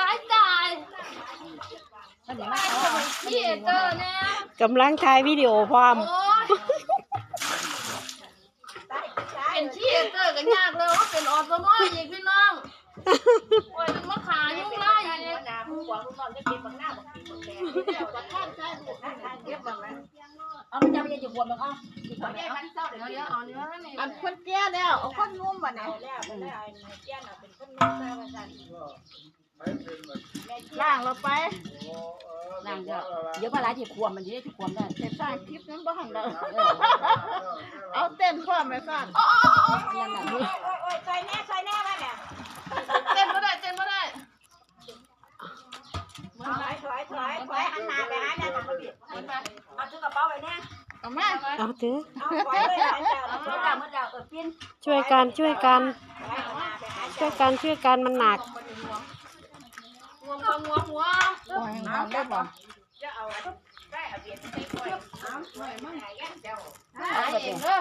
ตายตายตายทำไมพี่เจอเนี่ยกำลังถ่ายวิดีโอพร้อม โอ้ยเป็นที่เจอกันยากเลยว่าเป็นออสมออีกพี่น้องโอ้ยมันมาขายุ่งไล่เนี่ยเอา มันจะไปจะบวมมันเอาเดี๋ยวเดี๋ยวเอาเนื้อนี่อันคนแก่แล้วเอาคนงุ่มบ่เนี่ยล่างเราไปนางเดี๋ยวเดี๋ยวมาหลาที่ควมมันจะได้ที่ควมได้เห็นสร้างคลิปนั้นบ่หันเราเอาเต้นพร้อมไหมซ่านยังไงเต้นไม่ได้เต้นไม่ได้เอามาเอาถือเมื่อดาว เมื่อดาวเออปิ้นช่วยกันช่วยกันช่วยกันช่วยกันมันหนักงวงงวงงวงเอาให้น้องได้บ่หาเองเด้อ